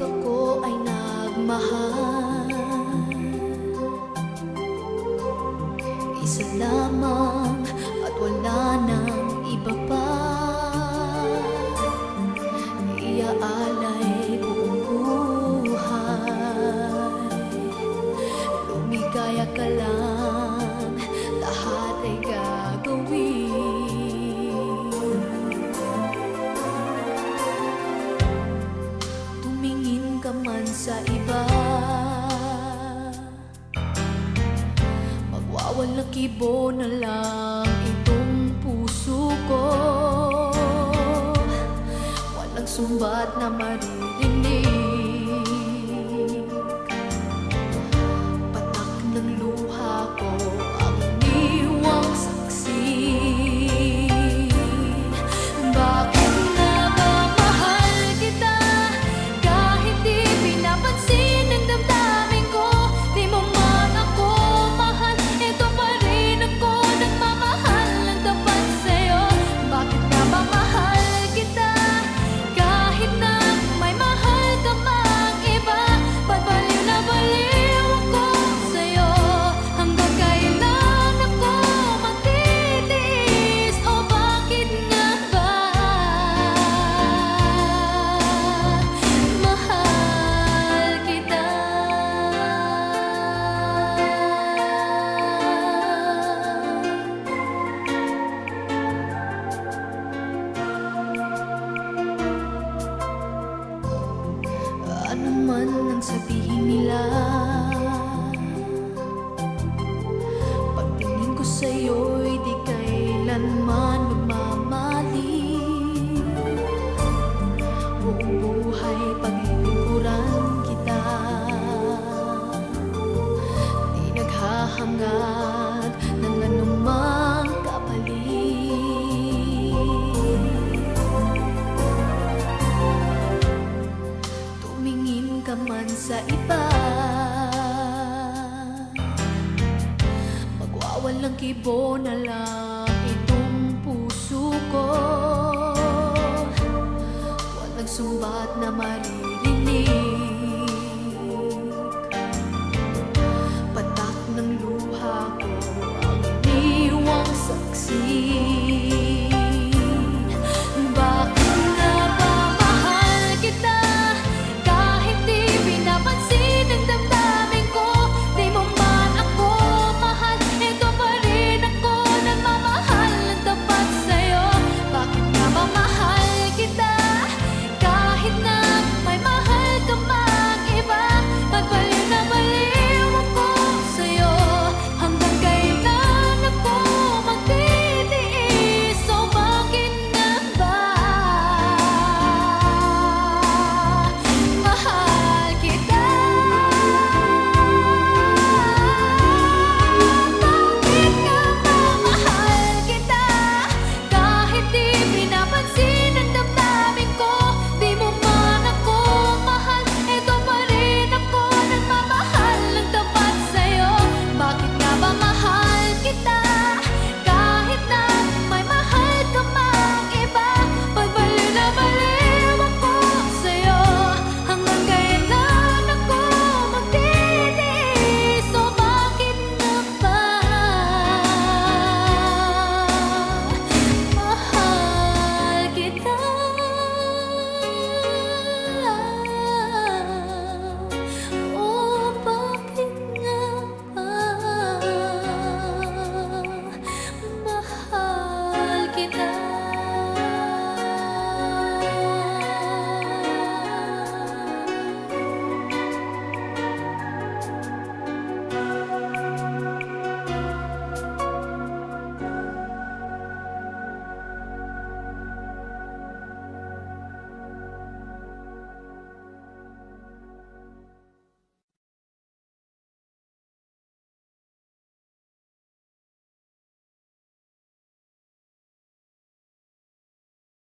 ako ay nagmahal Isa lamang at iba pa. Iaalay buong buhay Lumigaya ka lang, sa iba. Magwawalang kibo na lang itong puso ko. Walang sumbat na maririnig sabihin nila Tumingin ka man sa iba. Magwawalang kibo na lang itong puso ko. Walang sumbat na marinig